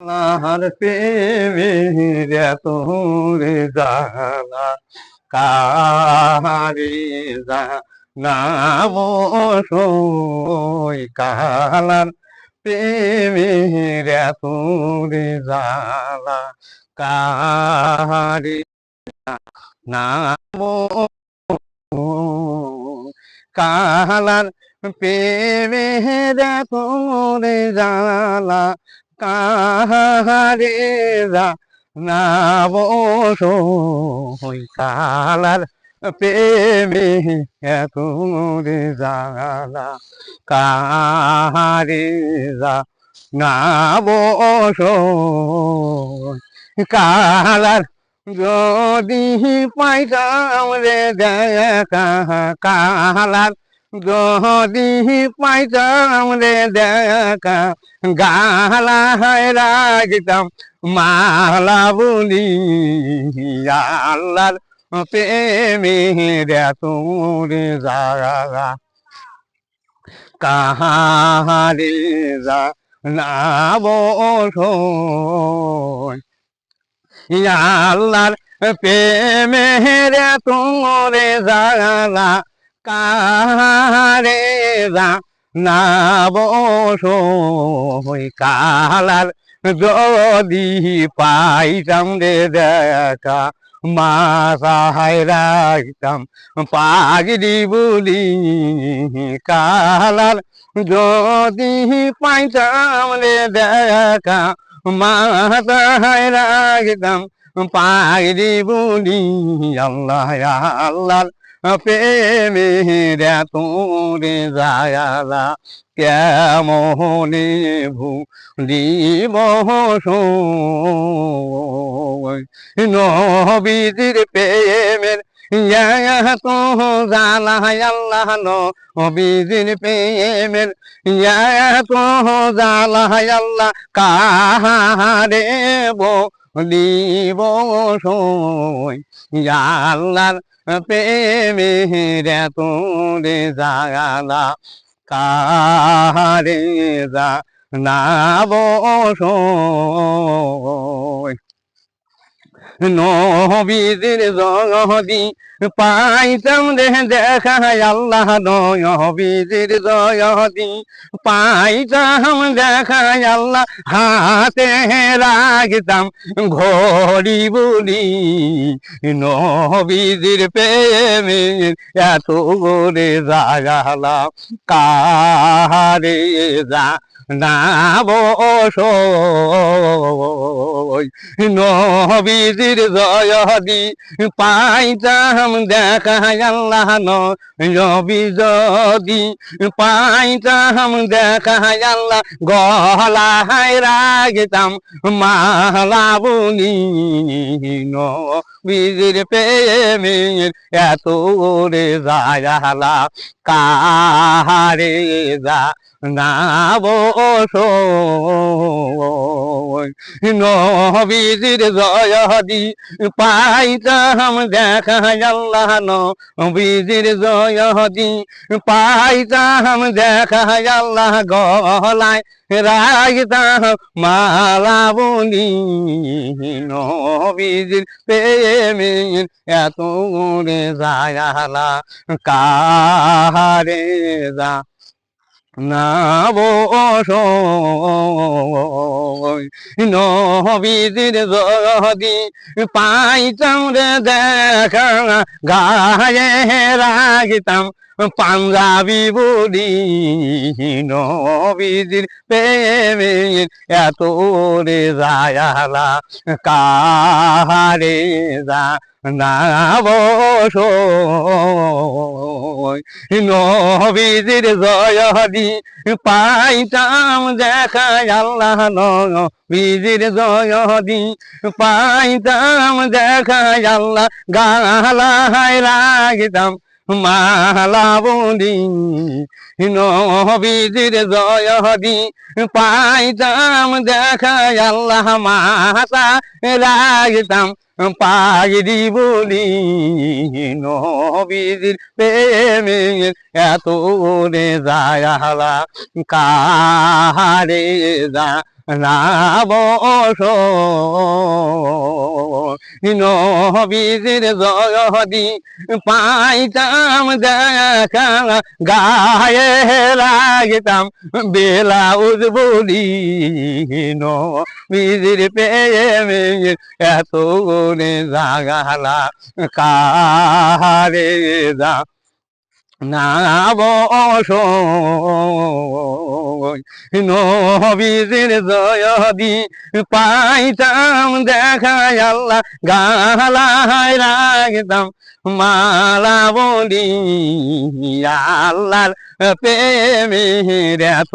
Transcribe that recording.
আল্লাহর প্রেমের এত রে জানা, কাহারে জানাব সই কালার প্রেমের এত রে জানা, কাহারে নামো কালার প্রেমের এত রে জালা কাহারে কালার প্রেমে এত রে জালা কাহারে না কালার যদি পাইতাম রে দেখা কালার যদি পাইতাম রে দেখা, গালা রাগতাম, মালা বলি আল্লাহর প্রেমে তোরে জাগা কাহারে যা না আল্লাহর প্রেমে রে তোরে জাগা কাহারে যা না বসো কালার যদি পাইতাম রে দেখা মাথায় রাখতাম পাগড়ি বলি কালার যদি পাইতাম রে দেখা মাথায় রাখতাম পাগড়ি বলি আল্লাহ আল্লাহ প্রেমের তোরে যায়ালা কেমনে ভুলিব নবীজির প্রেমের তো জালা আল্লাহ নবীজির প্রেমের তো জালা আল্লাহ কাহারে বলিব প্রেমে তো রে জাগালা কারে যা না বসো নবীদের জগদি পাইতাম রে দেখা আল্লাহ নবীদের জগদি পাইতাম দেখা আল্লাহ হাতে রাখতাম ঘড়ি বলি নবীদের প্রেমে এত করে জাগালা কারে যা না বসো নবীজির জয়দি পাইতাম দেখা আল্লাহ নবী যদি। পাইতাম দেখা আল্লাহ, গলায় রাগতাম মালা বলি। নবীজির প্রেমের এত রে জায়ালা কাহারে যা না বসো নবীজির জয়দি পাইতাম দেখা আল্লাহ নবীজির জয়দি পাইতাম দেখা আল্লাহ গলায় রাগতাম মালা বলি নবীজির প্রেমের এত রে জায়ালা কাহারে যা না বসো নবীদের যদি পাইতাম রে দেখা গায়ে রাগতাম পাঞ্জাবি বলি নবীদের প্রেমের এত রে যায়ালা কাহারে যা না বসো নবীদের জয়দি পাইতাম দেখা, আল্লাহ নবীদের জয়দি পাইতাম দেখা, আল্লাহ গালায় রাগতাম। মালা বলি নবীদের জয়দি পাইতাম দেখা আল্লাহ মাতা রাগতাম পাগড়ি বলি নবীর প্রেমের এত রে যায়ালা কাহারে যা না বস নবীজির জয়দি পাইতাম দেখা, গায়ে লাগিতাম বলি নবীজির প্রেমে এত গুণে জাগালা কারে যা নবীজির জয়দি পাইতাম দেখা আল্লাহ গালায় রাখতাম মালা বলি আল্লাহর প্রেমের এত